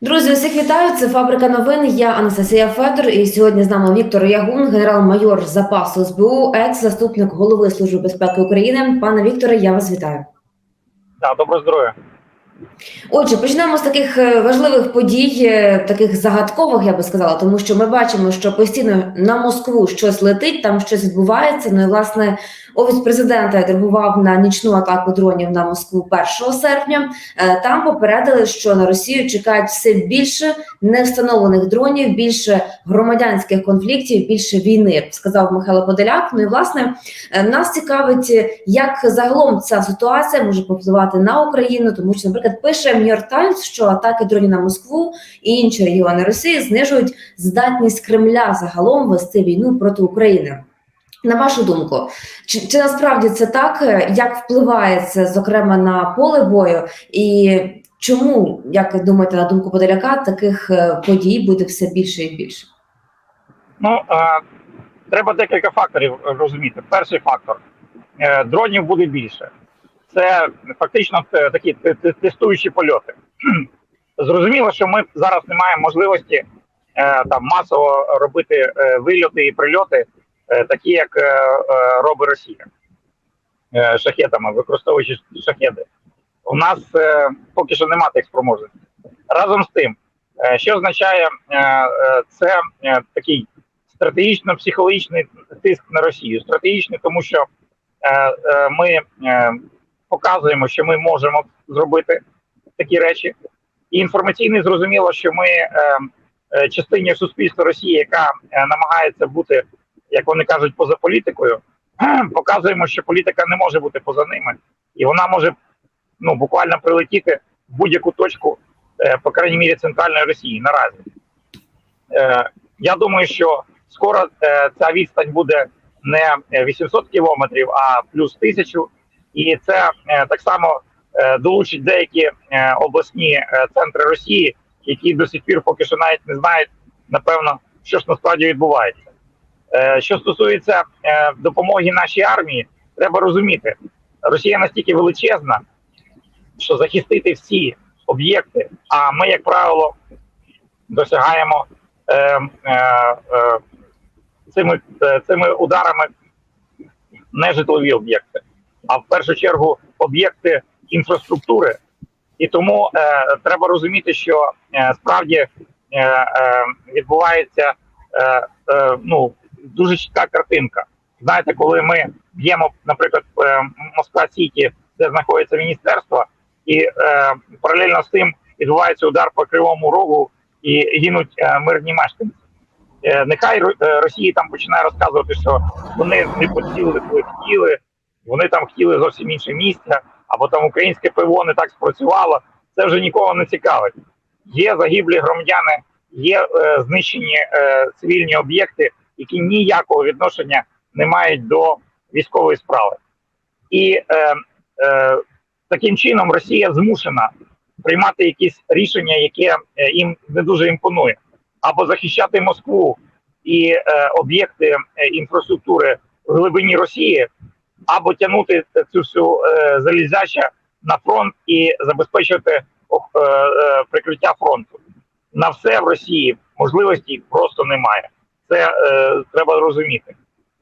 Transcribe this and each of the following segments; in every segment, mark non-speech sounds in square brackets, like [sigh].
Друзі, усіх вітаю. Це фабрика новин. Я Анастасія Федор. І сьогодні з нами Віктор Ягун, генерал-майор запасу СБУ, екс-заступник голови Служби безпеки України. Пане Вікторе, я вас вітаю. Так, доброго здоров'я. Отже, почнемо з таких е, важливих подій, е, таких загадкових, я би сказала, тому що ми бачимо, що постійно на Москву щось летить, там щось відбувається. Ну і власне офіс президента реагував на нічну атаку дронів на Москву 1 серпня. Е, Там попередили, що на Росію чекають все більше невстановлених дронів, більше громадянських конфліктів, більше війни, сказав Михайло Подоляк. Ну і власне е, нас цікавить, як загалом ця ситуація може повпливати на Україну, тому що, наприклад, пише Нью-Йорк Таймс, що атаки дронів на Москву і інші регіони Росії знижують здатність Кремля загалом вести війну проти України. На вашу думку, чи, чи насправді це так? Е, Як впливає це, зокрема, на поле бою, і чому, як ви думаєте, на думку Подоляка, таких е, подій буде все більше і більше? Ну е, треба декілька факторів розуміти. Перший фактор е, дронів буде більше. Це фактично е, такі те- те- тестуючі польоти. [clears throat] Зрозуміло, що ми зараз не маємо можливості е, там масово робити е, вильоти і прильоти, е, такі як е, е, робить Росія е, шахетами, використовуючи шахеди. У нас е, поки що немає тих спроможностей. Разом з тим, Е, Що означає е, е, це е, такий стратегічно-психологічний тиск на Росію? Стратегічний, тому що е, е, ми е, показуємо, що ми можемо зробити такі речі. І інформаційний зрозуміло, що ми е, е, частині суспільства Росії, яка е, намагається бути, як вони кажуть, поза політикою, [clears throat] показуємо, що політика не може бути поза ними, і вона може ну буквально прилетіти в будь-яку точку е, по крайній мірі центральної Росії наразі. Е, Я думаю, що скоро е, ця відстань буде не 800 кілометрів, а плюс тисячу, і це так само долучить деякі обласні центри Росії, які до сих пір поки що навіть не знають, напевно, що ж насправді відбувається. Е, Що стосується е, допомоги нашій армії, треба розуміти, Росія настільки величезна, що захистити всі об'єкти, а ми, як правило, досягаємо е, цими, цими ударами не житлові об'єкти, а в першу чергу об'єкти інфраструктури. І тому е, треба розуміти, що е, справді е, е, відбувається е, е, ну, дуже чітка картинка. Знаєте, коли ми б'ємо, наприклад, е, Москва Сіті, де знаходиться міністерство, і е, паралельно з тим відбувається удар по кривому рогу і гинуть е, мирні мешканці. Е, нехай е, Росії там починає розказувати, що вони не поцілили, коли хотіли, вони там хотіли зовсім інше місце, або там українське ПВО не так спрацювало. Це вже нікого не цікавить. Є загиблі громадяни, є е, знищені е, цивільні об'єкти, які ніякого відношення не мають до військової справи. І е, е, таким чином Росія змушена приймати якісь рішення, яке е, їм не дуже імпонує, або захищати Москву і е, об'єкти е, інфраструктури в глибині Росії, або тягнути цю всю е, залізяча на фронт і забезпечувати е, е, прикриття фронту. На все в Росії можливості просто немає. Це е, треба розуміти.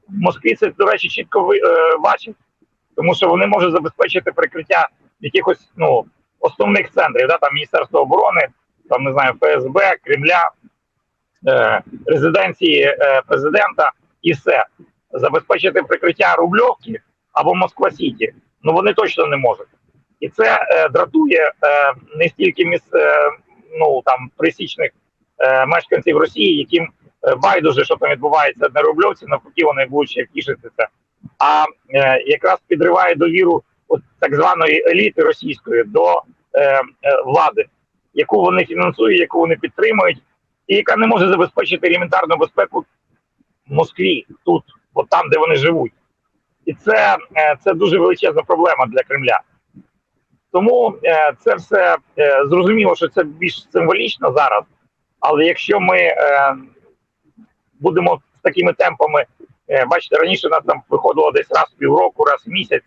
Москві це, до речі, чітко е, бачить, тому що вони можуть забезпечити прикриття якихось ну основних центрів, да, там Міністерство оборони, там не знаю, ФСБ, Кремля, е, резиденції е, президента і все. Забезпечити прикриття Рубльовки або Москва Сіті. Ну вони точно не можуть. І це е, дратує е, не стільки міс, е, ну там присічних е, мешканців Росії, яким байдуже, що там відбувається на Рубльовці, навпаки, вони будуть ще втішитися. А е, якраз підриває довіру от так званої еліти російської до е, е, влади, яку вони фінансують, яку вони підтримують, і яка не може забезпечити елементарну безпеку в Москві, тут, от там, де вони живуть. І це, е, це дуже величезна проблема для Кремля. Тому е, це все е, зрозуміло, що це більш символічно зараз. Але якщо ми е, будемо з такими темпами, е, бачите, раніше нас там виходило десь раз в півроку, раз в місяць,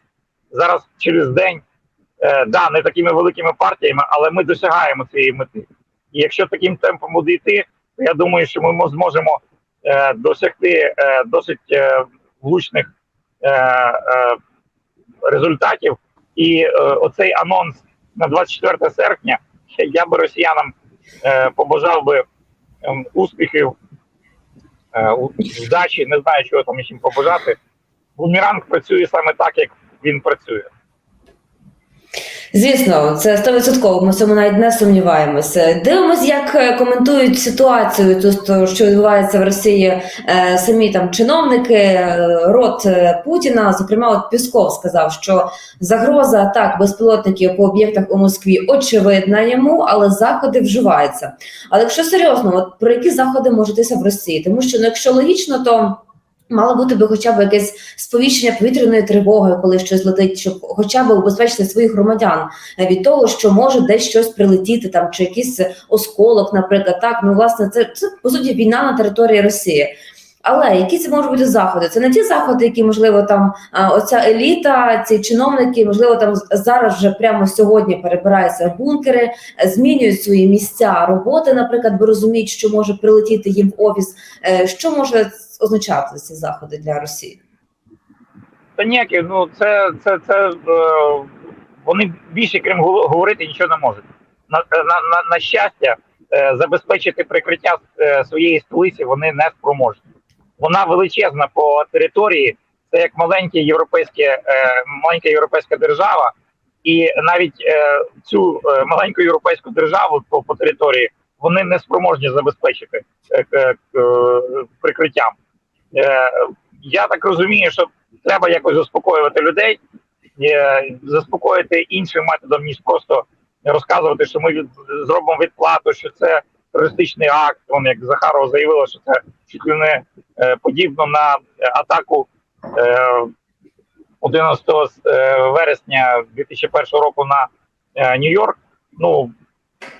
зараз через день, е, да, не такими великими партіями, але ми досягаємо цієї мети. І якщо таким темпом буде йти, то я думаю, що ми зможемо е, досягти досить влучних результатів. І оцей анонс на 24 серпня я би росіянам побажав би ем, успіхів, вдачі, не знаю, чого там їм побажати. Бумеранг працює саме так, як він працює. Звісно, це 100%, Ми цьому навіть не сумніваємося. Дивимось, як е, коментують ситуацію, то що відбувається в Росії е, самі там чиновники, е, рот Путіна. Зокрема, от Пісков сказав, що загроза атак безпілотників по об'єктах у Москві очевидна йому, але заходи вживаються. Але якщо серйозно, от про які заходи може йтися в Росії? Тому що ну, якщо логічно, то Мало бути би хоча б якесь сповіщення повітряної тривоги, коли щось летить, щоб хоча б убезпечити своїх громадян е, від того, що може десь щось прилетіти, там чи якийсь осколок, наприклад. Так, ну власне, це, це по суті війна на території Росії. Але які це можуть бути заходи? Це не ті заходи, які можливо там оця еліта, ці чиновники, можливо, там зараз вже прямо сьогодні перебираються в бункери, е, змінюють свої місця роботи, наприклад, бо розуміють, що може прилетіти їм в офіс. Е, Що може означати ці заходи для Росії? Та ніякі, ну це це, це е, вони більше крім гов- говорити нічого не можуть. На, на, на, на щастя, е, забезпечити прикриття е, своєї столиці вони не спроможні. Вона величезна по території, це як маленьке європейське, маленька європейська держава, і навіть цю маленьку європейську державу по, по території вони не спроможні забезпечити прикриттям. Е, я так розумію, що треба якось заспокоювати людей, е, заспокоїти іншим методом, ніж просто розказувати, що ми від, зробимо відплату, що це терористичний акт. Вон як Захарова заявила, що це чуть ли не е, подібно на атаку е, 11 е, вересня 2001 року на Нью-Йорк. Ну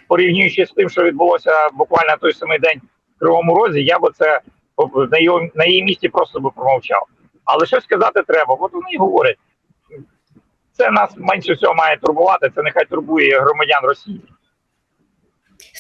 порівнюючи з тим, що відбулося буквально той самий день в Кривому Розі, я би це на його на її місці просто би промовчав. Але щось сказати треба. От вони й говорять. Це нас менше всього має турбувати. Це нехай турбує громадян Росії.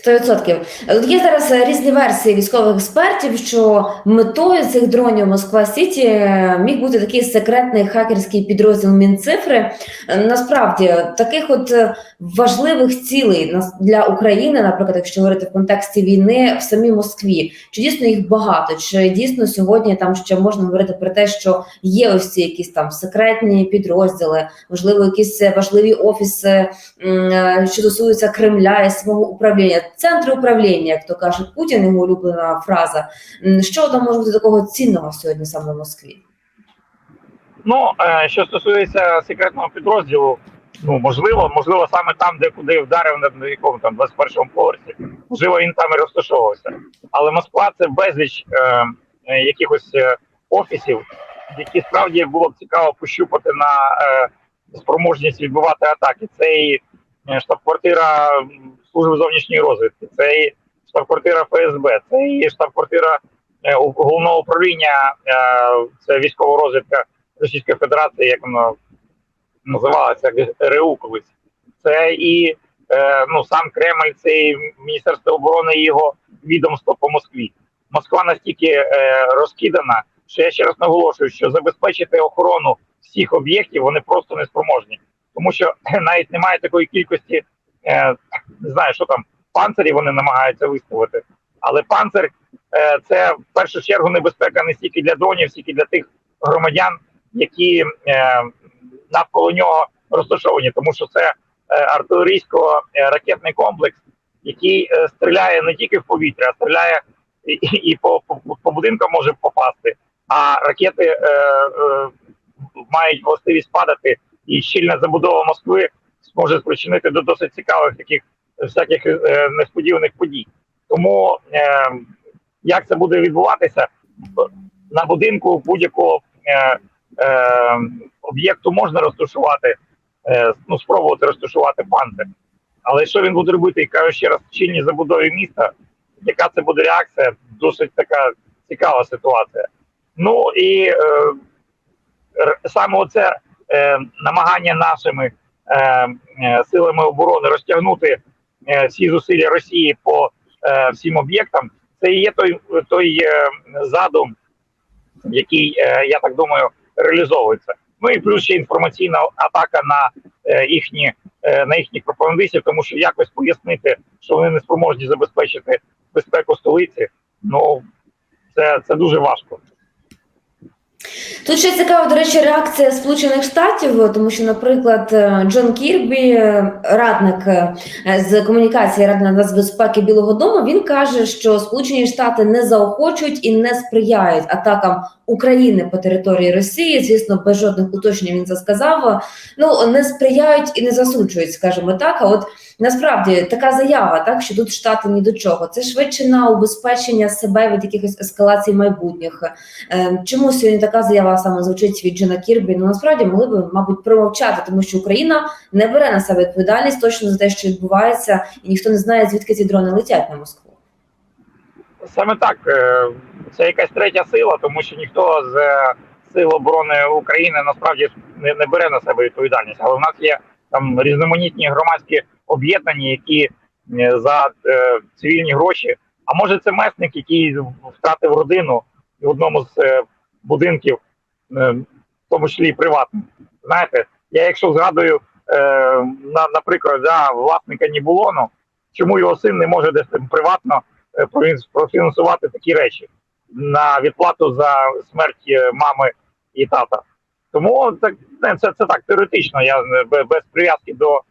100%. Тут є зараз е, різні версії військових експертів, що метою цих дронів Москва Сіті е, міг бути такий секретний хакерський підрозділ Мінцифри. Е, Насправді таких от важливих цілей для України, наприклад, якщо говорити в контексті війни в самій Москві, чи дійсно їх багато? Чи дійсно сьогодні там ще можна говорити про те, що є ось ці якісь там секретні підрозділи, можливо, якісь важливі офіси що стосуються Кремля і свого управління, центри управління, як то каже Путін, його улюблена фраза. Що там може бути такого цінного сьогодні саме в Москві? Ну е, що стосується секретного підрозділу, ну можливо, можливо, саме там, де куди вдарив на- якому там 21-му поверсі, можливо, він там і розташовувався. Але Москва це безліч е, е, якихось е, офісів, які справді було б цікаво пощупати на е, спроможність відбувати атаки. Це і штаб-квартира служби зовнішньої розвідки, це і штаб-квартира ФСБ, це і штаб-квартира е, головного управління, е, це військова розвідка Російської Федерації, як воно називалося, РУ колись. Це і е, ну, сам Кремль, це і Міністерство оборони і його відомство по Москві. Москва настільки е, розкидана, що я ще раз наголошую, що забезпечити охорону всіх об'єктів вони просто не спроможні, тому що [laughs] навіть немає такої кількості, е, не знаю, що там панцирі вони намагаються виставити. Але панцир е, це в першу чергу небезпека не стільки для дронів, стільки для тих громадян, які е, навколо нього розташовані, тому що це е, артилерійсько-ракетний комплекс, який е, стріляє не тільки в повітря, а стріляє і, і по, по, по будинкам може попасти. А ракети е, е, мають властивість падати, і щільна забудова Москви зможе спричинити до досить цікавих таких всяких е, несподіваних подій. Тому е, як це буде відбуватися на будинку будь-якого е, е, об'єкту можна розташувати, е, ну спробувати розташувати панцир. Але що він буде робити, і кажу ще раз, в забудові міста, яка це буде реакція? Досить така цікава ситуація. Ну і е, саме оце е, намагання нашими е, е, силами оборони розтягнути е, всі зусилля Росії по е, всім об'єктам, це і є той, той е, задум, який, е, я так думаю, реалізовується. Ну і плюс ще інформаційна атака на е, їхні е, на їхніх пропагандистів, тому що якось пояснити, що вони не спроможні забезпечити безпеку столиці. Ну це, це дуже важко. Тут ще цікава, до речі, реакція Сполучених Штатів, тому що, наприклад, е, Джон Кірбі, е, радник е, з комунікації Ради нацбезпеки Білого Дому, він каже, що Сполучені Штати не заохочують і не сприяють атакам України по території Росії. Звісно, без жодних уточнень він це сказав. Ну не сприяють і не засуджують, скажімо так. А от насправді така заява, так що тут штати ні до чого. Це швидше на убезпечення себе від якихось ескалацій майбутніх. Е, Чому сьогодні така заява саме звучить від Джона Кірбі? Ну насправді могли б, мабуть, промовчати, тому що Україна не бере на себе відповідальність точно за те, що відбувається, і ніхто не знає, звідки ці дрони летять на Москву. Саме так, е, це якась третя сила, тому що ніхто з е, сил оборони України насправді не бере на себе відповідальність. Але в нас є там різноманітні громадські об'єднання, які е, за е, цивільні гроші. А може, це месник, який втратив родину в одному з е, будинків, е, в тому числі приватним. Знаєте, я якщо згадую, е, на, наприклад, да, власника Нібулону, чому його син не може десь приватно е, профінансувати такі речі на відплату за смерть е, мами і тата. Тому так не, це, це так теоретично, я без прив'язки до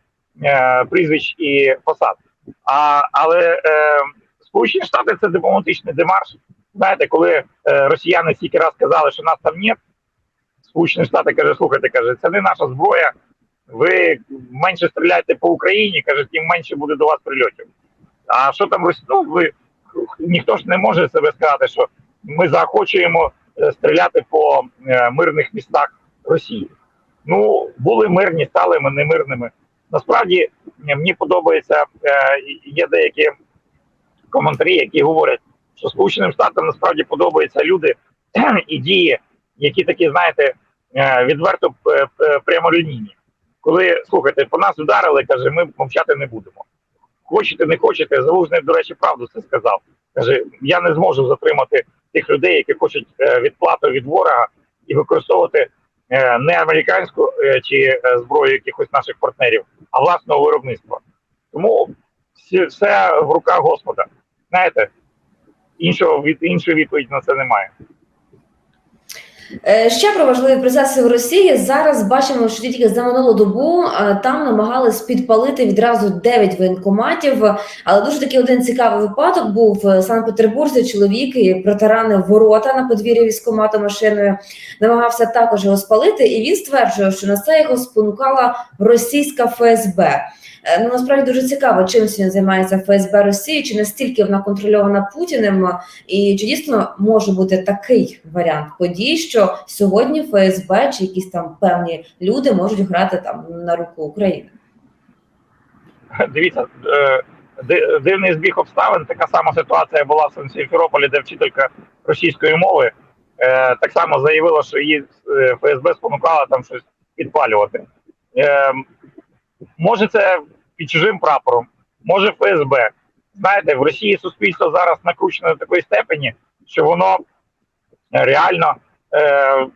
е, прізвищ і посад. А, але е, Сполучені Штати це дипломатичний демарш. Знаєте, коли е, росіяни стільки раз казали, що нас там нет, Сполучені Штати каже, слухайте, каже, це не наша зброя. Ви менше стріляйте по Україні, каже, тим менше буде до вас прильотів. А що там? Ну, ви ніхто ж не може себе сказати, що ми заохочуємо е, стріляти по е, мирних містах Росії. Ну, були мирні, стали ми немирними. Насправді мені подобається, е, є деякі коментарі, які говорять, що Сполученим Штатам насправді подобаються люди [clears throat] і дії, які такі, знаєте, е, відверто е, прямолінійні. Коли слухайте, по нас вдарили, каже, ми мовчати не будемо. Хочете, не хочете, залужний, до речі, правду це сказав. Каже, я не зможу затримати тих людей, які хочуть відплату від ворога і використовувати не американську е, чи е, зброю якихось наших партнерів, а власного виробництва. Тому все в руках Господа. Знаєте, іншого від іншої відповіді на це немає. Е, Ще про важливі процеси в Росії. Зараз бачимо, що тільки за минулу добу е, там намагались підпалити відразу 9 воєнкоматів. Але дуже такий один цікавий випадок був в Санкт-Петербурзі. Чоловік і протаранив ворота на подвір'ї військкомату машиною, намагався також його спалити, і він стверджує, що на це його спонукала російська ФСБ. Е, Ну насправді дуже цікаво, чим сьогодні займається ФСБ Росії, чи настільки вона контрольована Путіним, і чи дійсно може бути такий варіант подій, що сьогодні ФСБ чи якісь там певні люди можуть грати там на руку України? Дивіться, е, дивний збіг обставин. Така сама ситуація була в Сімферополі, де вчителька російської мови е, так само заявила, що її ФСБ спонукала там щось підпалювати. Е, Може, це під чужим прапором, може ФСБ. Знаєте, в Росії суспільство зараз накручено до такої степені, що воно реально е,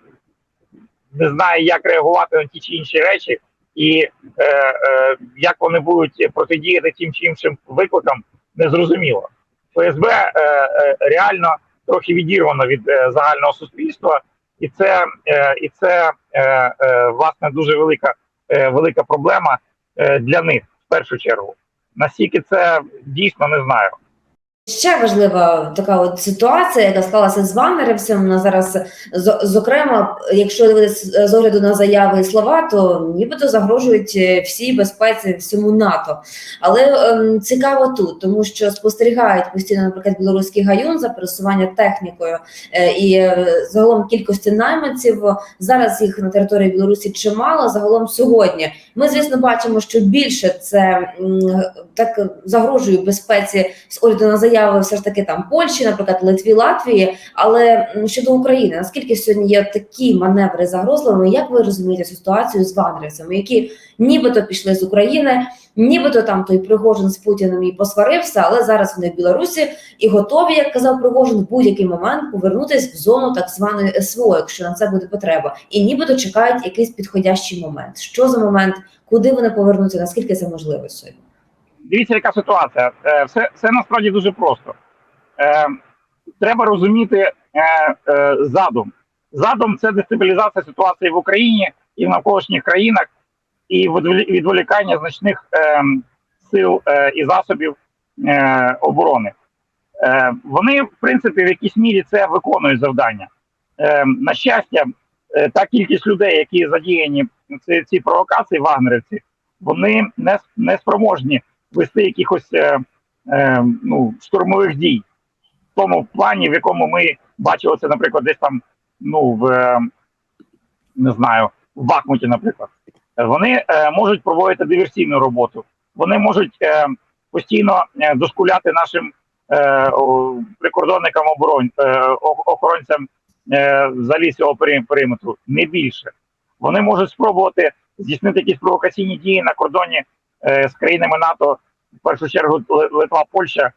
не знає, як реагувати на ті чи інші речі, і е, е, як вони будуть протидіяти тим чи іншим викликам, незрозуміло. ФСБ е, е, реально трохи відірвано від е, загального суспільства, і це, е, і це е, е, власне дуже велика, е, велика проблема е, для них першу чергу. Наскільки це дійсно не знаю. Ще важлива така от ситуація, яка склалася з вагнерівцем. На зараз зокрема, якщо дивитися з огляду на заяви і слова, то нібито загрожують е, всій безпеці всьому НАТО. Але ем, цікаво тут, тому що спостерігають постійно, наприклад, білоруський гаюн за пересування технікою е, і е, загалом кількості найманців. Зараз їх на території Білорусі чимало. Загалом сьогодні ми, звісно, бачимо, що більше це так загрожує безпеці з огляду на заяви все ж таки там Польщі, наприклад, Литві, Латвії. Але щодо України, наскільки сьогодні є такі маневри загрозливими? Як ви розумієте ситуацію з вагнерівцями, які нібито пішли з України, нібито там той Пригожин з Путіним і посварився, але зараз вони в Білорусі і готові, як казав Пригожин, в будь-який момент повернутись в зону так званої СВО, якщо на це буде потреба, і нібито чекають якийсь підходящий момент. Що за момент, куди вони повернуться, наскільки це можливо сьогодні? Дивіться, яка ситуація. Е, Все, все насправді дуже просто. Е, треба розуміти е, задум. Задум це дестабілізація ситуації в Україні і в навколишніх країнах, і відволі- відволікання значних е, сил е, і засобів е, оборони. Е, вони, в принципі, в якійсь мірі це виконують завдання. Е, на щастя, е, та кількість людей, які задіяні ці, ці провокації, вагнерівці, вони не, не спроможні вести якихось е, е, ну, штурмових дій в тому плані, в якому ми бачили це, наприклад, десь там, ну, в не знаю, в Бахмуті, наприклад. Вони е, можуть проводити диверсійну роботу, вони можуть е, постійно е, дошкуляти нашим прикордонникам оборон, е, охоронцям взагалі цього периметру, не більше. Вони можуть спробувати здійснити якісь провокаційні дії на кордоні з країнами НАТО, в першу чергу Ли- Литва, Польща.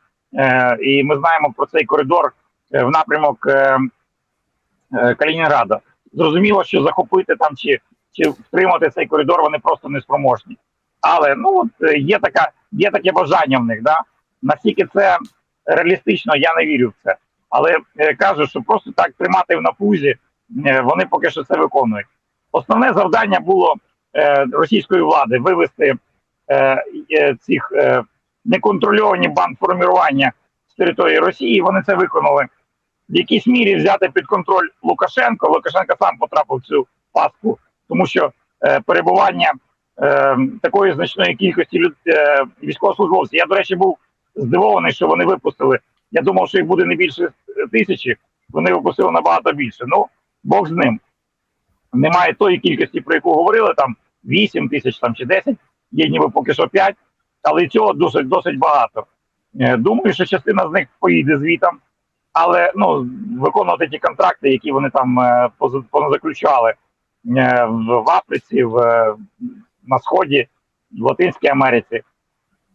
І ми знаємо про цей коридор в напрямок е, е, Калінінграда. Зрозуміло, що захопити там чи втримати цей коридор вони просто не спроможні. Але ну от е, є така, є таке бажання в них. Да? Наскільки це реалістично, я не вірю в це. Але е, кажу, що просто так тримати в напузі, е, вони поки що це виконують. Основне завдання було російської влади вивести цих неконтрольовані бандформування з території Росії. Вони це виконали. В якійсь мірі взяти під контроль Лукашенко. Лукашенко сам потрапив в цю пастку, тому що е, перебування е, такої значної кількості люд, е, військовослужбовців. Я, до речі, був здивований, що вони випустили. Я думав, що їх буде не більше тисячі. Вони випустили набагато більше. Ну, Бог з ним. Немає тої кількості, про яку говорили, там 8 тисяч там, чи 10, є ніби поки що 5, але цього досить досить багато. Е, Думаю, що частина з них поїде звітом, але ну, виконувати ті контракти, які вони там е, поза- позаключали в, в Африці, в, е, на Сході, в Латинській Америці.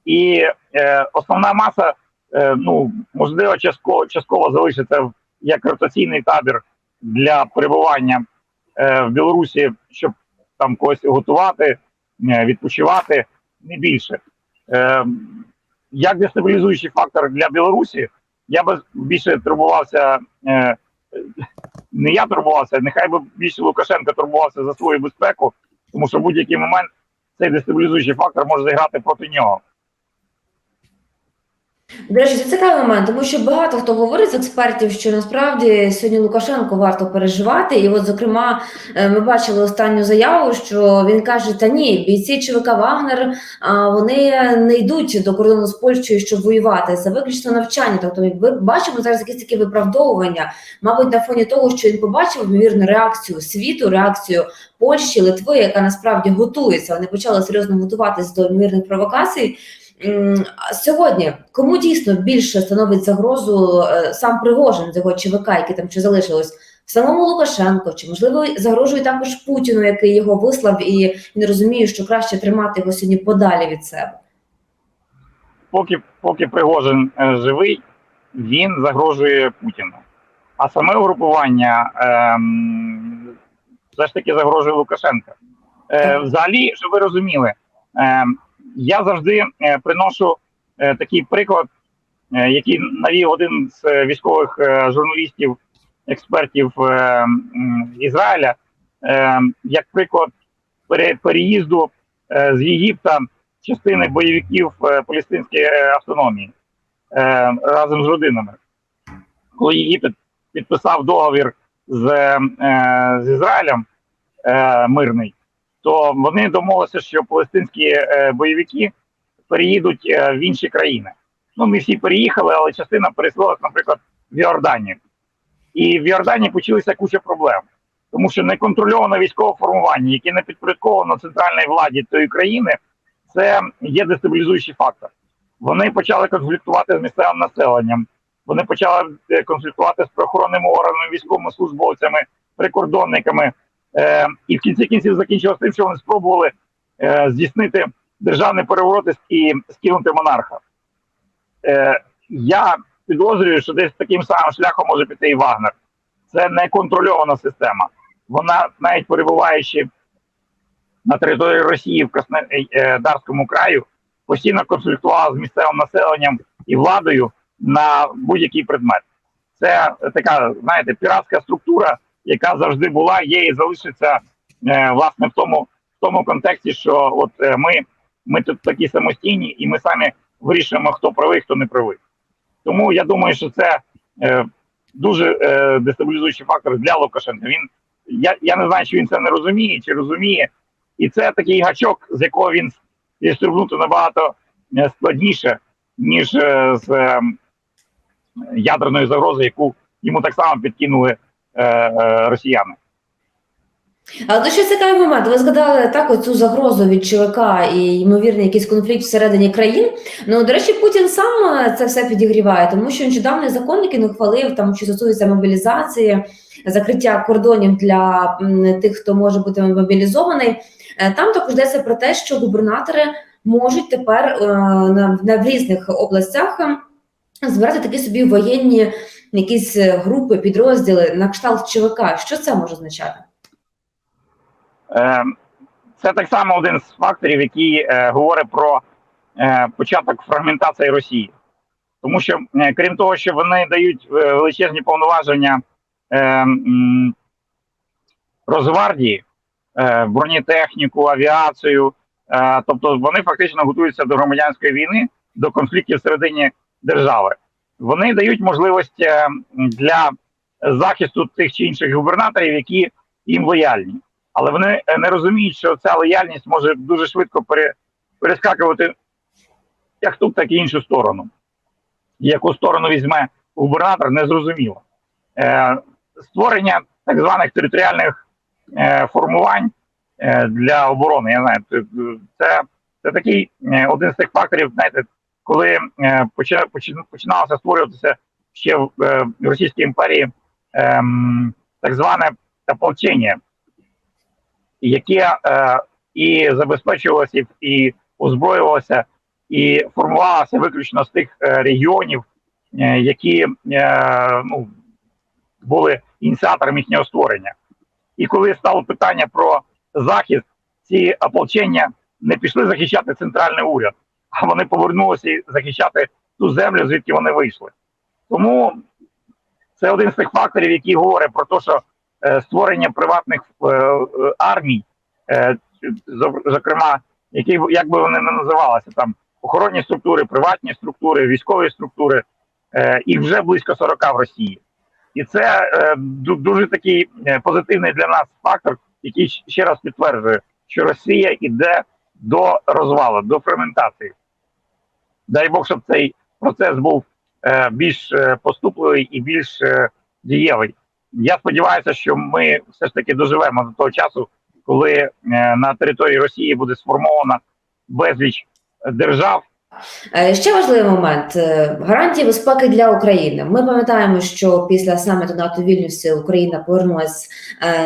І е, основна маса, е, ну, можливо, частково, частково залишиться як ротаційний табір для перебування е, в Білорусі, щоб там когось готувати, е, відпочивати, не більше. Е, як дестабілізуючий фактор для Білорусі, я би більше турбувався, е, не я турбувався, нехай би більше Лукашенко турбувався за свою безпеку, тому що в будь-який момент цей дестабілізуючий фактор може зіграти проти нього. До речі, це цікавий момент, тому що багато хто говорить з експертів, що насправді сьогодні Лукашенко варто переживати. І, от, зокрема, е, ми бачили останню заяву, що він каже: Та ні, бійці ЧВК Вагнер а, вони не йдуть до кордону з Польщею, щоб воювати. Це виключно навчання. Тобто, ми бачимо зараз якісь такі виправдовування, мабуть, на фоні того, що він побачив ймовірно реакцію світу, реакцію Польщі, Литви, яка насправді готується. Вони почали серйозно готуватись до мирних провокацій. Сьогодні кому дійсно більше становить загрозу е, сам Пригожин з його ЧВК, які там ще залишилось, самому Лукашенко, чи можливо загрожує також Путіну, який його вислав, і він розуміє, що краще тримати його сьогодні подалі від себе. Поки, поки Пригожин е, живий, він загрожує Путіну. А саме угрупування ем, все ж таки загрожує Лукашенка. Е, взагалі, щоб ви розуміли, ем, я завжди е, приношу е, такий приклад, е, який навів один з військових журналістів, експертів Ізраїля, як приклад переїзду з Єгипта частини бойовиків палестинської автономії разом з родинами. Коли Єгипет підписав договір з, з Ізраїлем мирний, то вони домовилися, що палестинські е, бойовики переїдуть е, в інші країни. Ну, не всі переїхали, але частина переселилась, наприклад, в Йорданію. І в Йорданії почалися куча проблем, тому що неконтрольоване військове формування, яке не підпорядковано центральній владі тої країни, це є дестабілізуючий фактор. Вони почали конфліктувати з місцевим населенням, вони почали е, конфліктувати з правоохоронними органами, військовими службовцями, прикордонниками. Е, і в кінці кінців закінчилося тим, що вони спробували е, здійснити державний переворот і скинути монарха. Е, я підозрюю, що десь таким самим шляхом може піти і Вагнер. Це не контрольована система. Вона, навіть перебуваючи на території Росії в Краснодарському краю, постійно консультувала з місцевим населенням і владою на будь-який предмет. Це така, знаєте, піратська структура, яка завжди була, є і залишиться е, власне в тому, в тому контексті, що от е, ми, ми тут такі самостійні, і ми самі вирішуємо, хто правий, хто не правий. Тому я думаю, що це е, дуже е, дестабілізуючий фактор для Лукашенка. Він я, я не знаю, чи він це не розуміє, чи розуміє. І це такий гачок, з якого він зістрибнути набагато е, складніше, ніж е, з е, ядерної загрози, яку йому так само підкинули росіяни. Але дуже цікавий момент. Ви згадали так оцю загрозу від ЧВК і ймовірний якийсь конфлікт всередині країн. Ну до речі, Путін сам е, це все підігріває, тому що нещодавний закон, який він ухвалив, там що стосується мобілізації, закриття кордонів для тих, хто може бути мобілізований. е, Там також йдеться про те, що губернатори можуть тепер е, на, в різних областях е, збирати такі собі воєнні якісь е, групи, підрозділи на кшталт ЧВК. Що це може означати? Е, Це так само один з факторів, який е, говорить про е, початок фрагментації Росії. Тому що, крім того, що вони дають величезні повноваження е, м, Росгвардії, бронетехніку, авіацію, тобто вони фактично готуються до громадянської війни, до конфліктів всередині держави. Вони дають можливість е, для захисту тих чи інших губернаторів, які їм лояльні але вони е, не розуміють, що ця лояльність може дуже швидко перескакувати як тут, так і іншу сторону. Яку сторону візьме губернатор, не зрозуміло. Е, створення так званих територіальних е, формувань для оборони, я знаю, це, це, такий один з тих факторів, знаєте, коли е, почина- почина- починалося створюватися ще в е, Російській імперії ем, так зване ополчення, яке е, і забезпечувалося, і, озброювалося, і формувалося виключно з тих регіонів, які ну, були ініціатором їхнього створення. І коли стало питання про захист, ці ополчення не пішли захищати центральний уряд, [laughs] вони повернулися і захищати ту землю, звідки вони вийшли. Тому це один з тих факторів, який говорить про те, що е, створення приватних е, е, армій, е, зо- зокрема, які як би вони не називалися, там охоронні структури, приватні структури, військові структури, е, їх вже близько 40 в Росії. І це е, дуже такий е, позитивний для нас фактор, який ще раз підтверджує, що Росія йде до розвалу, до ферментації. Дай Бог, щоб цей процес був е, більш е, поступливий і більш е, дієвий. Я сподіваюся, що ми все ж таки доживемо до того часу, коли е, на території Росії буде сформована безліч держав, Е, Ще важливий момент е, гарантії безпеки для України. Ми пам'ятаємо, що після саміту НАТО Вільнюсі Україна повернулася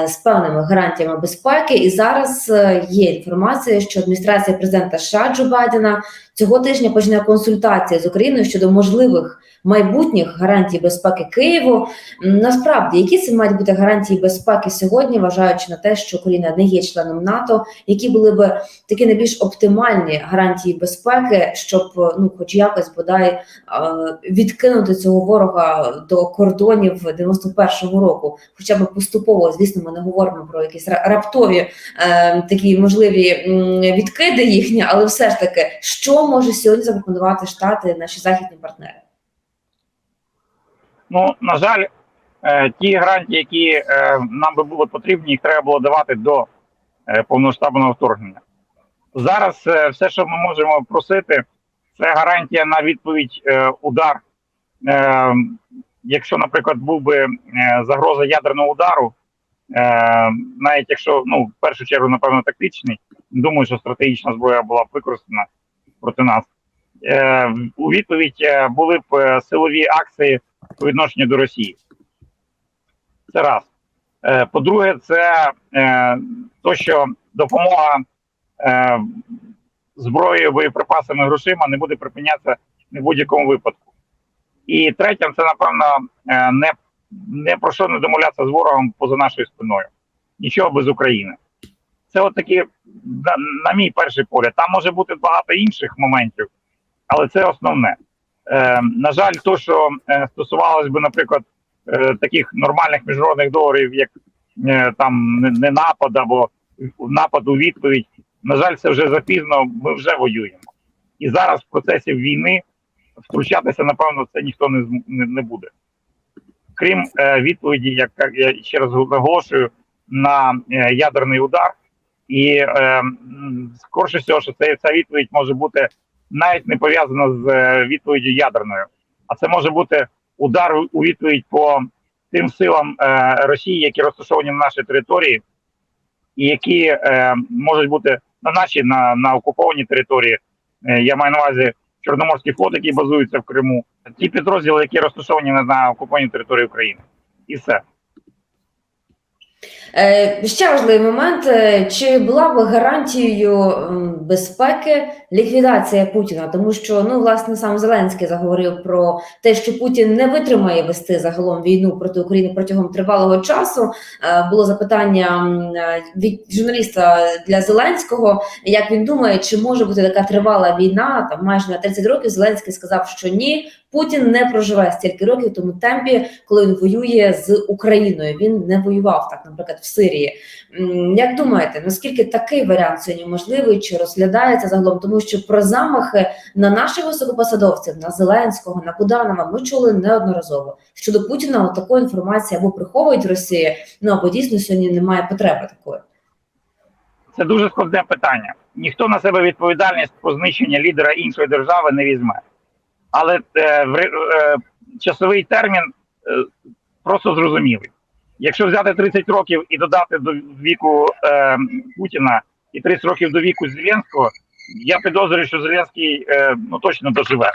з певними гарантіями безпеки, і зараз є інформація, що адміністрація президента США Джо Байдена цього тижня почне консультації з Україною щодо можливих майбутніх гарантій безпеки Києву. Насправді, які це мають бути гарантії безпеки сьогодні, вважаючи на те, що Україна не є членом НАТО, які були би такі найбільш оптимальні гарантії безпеки, щоб ну, хоч якось бодай е, відкинути цього ворога до кордонів 91-го року, хоча б поступово, звісно, ми не говоримо про якісь раптові е, такі можливі відкиди їхні, але все ж таки, що може сьогодні запропонувати штати, наші західні партнери? Ну, на жаль, е, ті гарантії, які е, нам би були потрібні, їх треба було давати до е, повномасштабного вторгнення. Зараз все, що ми можемо просити, це гарантія на відповідь удар. Якщо, наприклад, був би загроза ядерного удару, навіть якщо ну, в першу чергу, напевно, тактичний, думаю, що стратегічна зброя була б використана проти нас. Е, у відповідь е, були б е, силові акції по відношенню до Росії. Це раз. Е, По-друге, це е, то, що допомога е, зброєю, боєприпасами, грошима не буде припинятися в будь-якому випадку. І третє, це напевно е, не, не про що не домовлятися з ворогом поза нашою спиною. Нічого без України. Це от такі, на, на мій перший погляд. Там може бути багато інших моментів, але це основне. Е, на жаль, то, що е, стосувалось би, наприклад, е, таких нормальних міжнародних договорів, як е, там не, напад або напад у відповідь, на жаль, це вже запізно. Ми вже воюємо. І зараз в процесі війни втручатися, напевно, це ніхто не, не, не буде. Крім е, відповіді, як я ще раз наголошую, на е, ядерний удар. І е, скорше всього, що це, ця відповідь може бути навіть не пов'язана з е, відповіддю ядерною, а це може бути удар у- відповідь по тим силам е, Росії, які розташовані на нашій території, і які е, можуть бути на нашій на, на окупованій території. Е, я маю на увазі Чорноморський флот, який базується в Криму, ті підрозділи, які розташовані на, на окупованій території України, і все. Е, Ще важливий момент: е, чи була б гарантією безпеки ліквідація Путіна? Тому що ну власне сам Зеленський заговорив про те, що Путін не витримає вести загалом війну проти України протягом тривалого часу. Е, Було запитання від журналіста для Зеленського, як він думає, чи може бути така тривала війна там майже на 30 років. Зеленський сказав, що ні. Путін не проживе стільки років тому темпі, коли він воює з Україною. Він не воював так, наприклад, в Сирії. Як думаєте, наскільки такий варіант сьогодні можливий чи розглядається загалом? Тому що про замахи на наших високопосадовців, на Зеленського, на Буданова ми чули неодноразово. Щодо Путіна, такої інформації або приховують Росія, ну або дійсно сьогодні немає потреби такої. Це дуже складне питання. Ніхто на себе відповідальність по знищення лідера іншої держави не візьме. Але е, е, часовий термін е, просто зрозумілий. Якщо взяти 30 років і додати до віку е, Путіна і 30 років до віку Зеленського, я підозрюю, що Зеленський е, ну точно доживе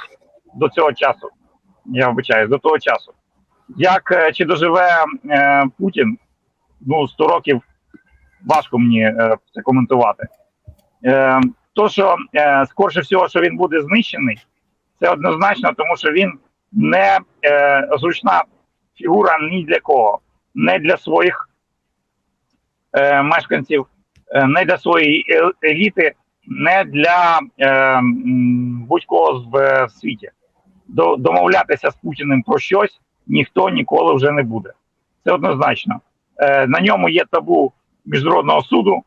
до цього часу. Я вибачаюсь, до того часу. Як е, чи доживе е, Путін, ну 100 років важко мені е, це коментувати. Е, то, що е, скорше всього, що він буде знищений, це однозначно, тому що він не е, зручна фігура ні для кого, не для своїх е, мешканців, е, не для своєї еліти, не для е, будь-кого в, в світі. До, домовлятися з Путіним про щось ніхто ніколи вже не буде. Це однозначно. Е, на ньому є табу міжнародного суду.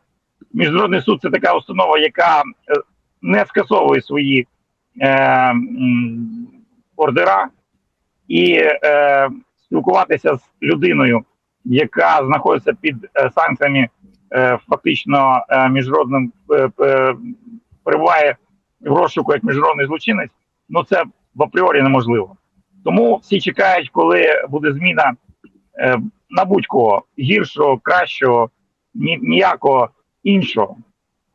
Міжнародний суд це така установа, яка е, не скасовує свої е, ордера, і е, спілкуватися з людиною, яка знаходиться під е, санкціями, е, фактично е, міжнародним е, е, перебуває в розшуку як міжнародний злочинець. Ну це в апріорі неможливо. Тому всі чекають, коли буде зміна е, на будь-кого гіршого, кращого, ні, ніякого іншого.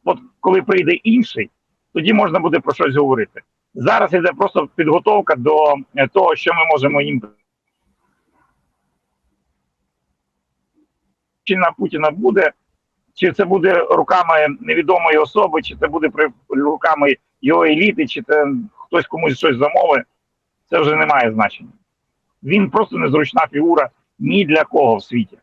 От коли прийде інший, тоді можна буде про щось говорити. Зараз йде просто підготовка до е, того, що ми можемо їм. Чи на Путіна буде, чи це буде руками невідомої особи, чи це буде руками його еліти, чи це хтось комусь щось замовить, це вже не має значення. Він просто незручна фігура ні для кого в світі.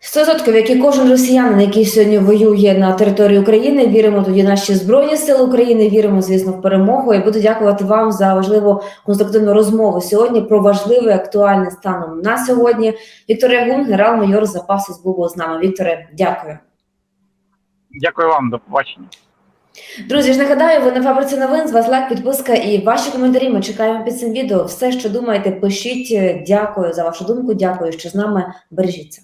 100%, як і кожен росіянин, який сьогодні воює на території України, віримо тоді наші збройні сили України. Віримо, звісно, в перемогу. І буду дякувати вам за важливу конструктивну розмову сьогодні про важливий актуальний станом на сьогодні. Віктор Ягун, генерал-майор запасу СБУ, був з нами. Вікторе, дякую. Дякую вам, до побачення. Друзі, ж нагадаю, ви на фабриці новин. З вас лайк, підписка і ваші коментарі. Ми чекаємо під цим відео. Все, що думаєте, пишіть. Дякую за вашу думку. Дякую, що з нами. Бережіться.